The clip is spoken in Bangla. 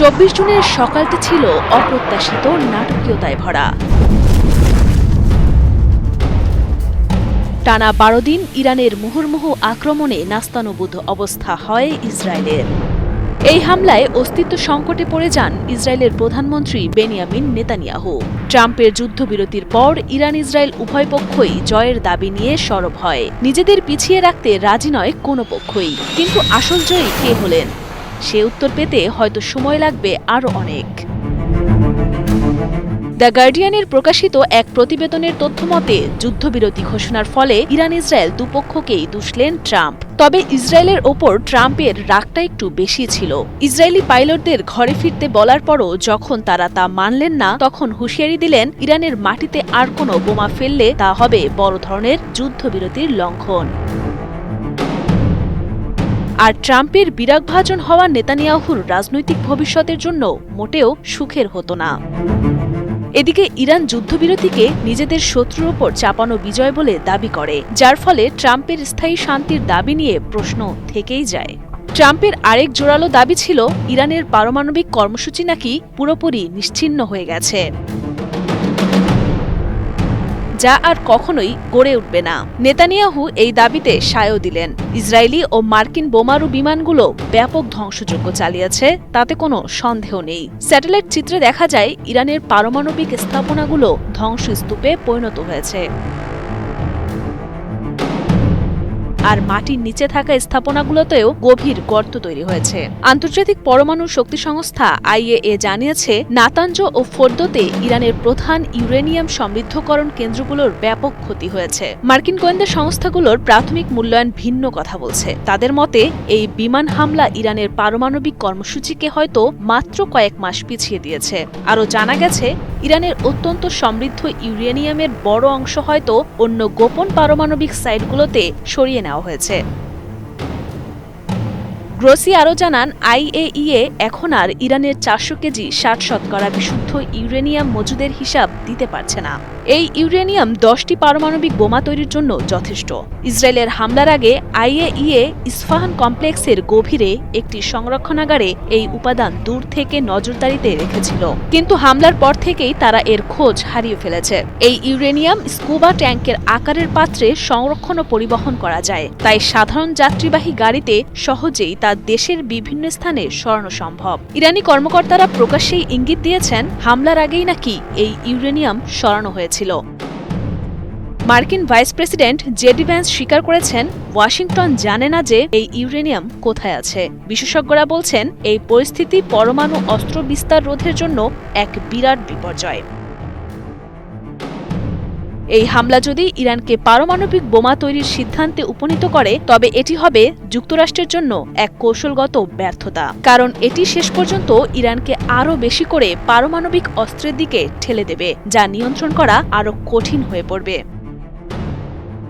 চব্বিশ জুনের সকালটি ছিল অপ্রত্যাশিত নাটকীয়তায় ভরা। টানা বারো দিন ইরানের মুহুর্মুহু আক্রমণে নাস্তানুবুধ অবস্থা হয় ইসরায়েলের। এই হামলায় অস্তিত্ব সংকটে পড়ে যান ইসরায়েলের প্রধানমন্ত্রী বেনিয়ামিন নেতানিয়াহু। ট্রাম্পের যুদ্ধবিরতির পর ইরান ইসরায়েল উভয় পক্ষই জয়ের দাবি নিয়ে সরব হয়। নিজেদের পিছিয়ে রাখতে রাজি নয় কোনো পক্ষই। কিন্তু আসল জয়ী কে হলেন? সে উত্তর পেতে হয়তো সময় লাগবে আরও অনেক। দ্য গার্ডিয়ানের প্রকাশিত এক প্রতিবেদনের তথ্যমতে যুদ্ধবিরতি ঘোষণার ফলে ইরান ইসরায়েল দুপক্ষকেই দুষলেন ট্রাম্প। তবে ইসরায়েলের ওপর ট্রাম্পের রাগটা একটু বেশি ছিল। ইসরায়েলি পাইলটদের ঘরে ফিরতে বলার পরও যখন তারা তা মানলেন না, তখন হুঁশিয়ারি দিলেন, ইরানের মাটিতে আর কোনো বোমা ফেললে তা হবে বড় ধরনের যুদ্ধবিরতির লঙ্ঘন। আর ট্রাম্পের বিরাগভাজন হওয়া নেতানিয়াহুর রাজনৈতিক ভবিষ্যতের জন্য মোটেও সুখের হতো না। এদিকে ইরান যুদ্ধবিরতিকে নিজেদের শত্রুর ওপর চাপানো বিজয় বলে দাবি করে, যার ফলে ট্রাম্পের স্থায়ী শান্তির দাবি নিয়ে প্রশ্ন থেকেই যায়। ট্রাম্পের আরেক জোরালো দাবি ছিল, ইরানের পারমাণবিক কর্মসূচি নাকি পুরোপুরি নিশ্চিহ্ন হয়ে গেছে। যা আর কখনোই গড়ে উঠবে না। নেতানিয়াহু এই দাবিতে সায়ও দিলেন। ইসরায়েলি ও মার্কিন বোমারু বিমানগুলো ব্যাপক ধ্বংসযজ্ঞ চালিয়েছে, তাতে কোনো সন্দেহ নেই। স্যাটেলাইট চিত্রে দেখা যায়, ইরানের পারমাণবিক স্থাপনাগুলো ধ্বংসস্তূপে পরিণত হয়েছে। আর মাটির নিচে থাকা স্থাপনাগুলোতেও গভীর গর্ত তৈরি হয়েছে। আন্তর্জাতিক পরমাণু শক্তি সংস্থা আইএএ জানিয়েছে, নাতাঞ্জ ও ফোর্দোতে ইরানের প্রধান ইউরেনিয়াম সমৃদ্ধকরণ কেন্দ্রগুলোর ব্যাপক ক্ষতি হয়েছে। মার্কিন গোয়েন্দা সংস্থাগুলোর প্রাথমিক মূল্যায়ন ভিন্ন কথা বলছে। তাদের মতে, এই বিমান হামলা ইরানের পারমাণবিক কর্মসূচিকে হয়তো মাত্র কয়েক মাস পিছিয়ে দিয়েছে। আরও জানা গেছে, ইরানের অত্যন্ত সমৃদ্ধ ইউরেনিয়ামের বড় অংশ হয়তো অন্য গোপন পারমাণবিক সাইটগুলোতে সরিয়ে নেওয়া হয়েছে। গ্রোসি আরও জানান, আইএইএ এখন আর ইরানের চারশো কেজি ষাট শতকরা বিশুদ্ধ ইউরেনিয়াম মজুদের হিসাব দিতে পারছে না। এই ইউরেনিয়াম দশটি পারমাণবিক বোমা তৈরির জন্য যথেষ্ট। ইসরায়েলের হামলার আগে আইএইএ ইস্ফাহান কমপ্লেক্সের গভীরে একটি সংরক্ষণাগারে এই উপাদান দূর থেকে নজরদারিতে রেখেছিল। কিন্তু হামলার পর থেকেই তারা এর খোঁজ হারিয়ে ফেলেছে। এই ইউরেনিয়াম স্কুবা ট্যাঙ্কের আকারের পাত্রে সংরক্ষণ ও পরিবহন করা যায়। তাই সাধারণ যাত্রীবাহী গাড়িতে সহজেই তা দেশের বিভিন্ন স্থানে সরানো সম্ভব। ইরানি কর্মকর্তারা প্রকাশ্যেই ইঙ্গিত দিয়েছেন, হামলার আগেই নাকি এই ইউরেনিয়াম সরানো হয়েছিল মার্কিন ভাইস প্রেসিডেন্ট জেডি ভ্যান্স স্বীকার করেছেন, ওয়াশিংটন জানে না যে এই ইউরেনিয়াম কোথায় আছে। বিশেষজ্ঞরা বলছেন, এই পরিস্থিতি পরমাণু অস্ত্র বিস্তার রোধের জন্য এক বিরাট বিপর্যয়। এই হামলা যদি ইরানকে পারমাণবিক বোমা তৈরির সিদ্ধান্তে উপনীত করে, তবে এটি হবে যুক্তরাষ্ট্রের জন্য এক কৌশলগত ব্যর্থতা। কারণ এটি শেষ পর্যন্ত ইরানকে আরও বেশি করে পারমাণবিক অস্ত্রের দিকে ঠেলে দেবে, যা নিয়ন্ত্রণ করা আরও কঠিন হয়ে পড়বে।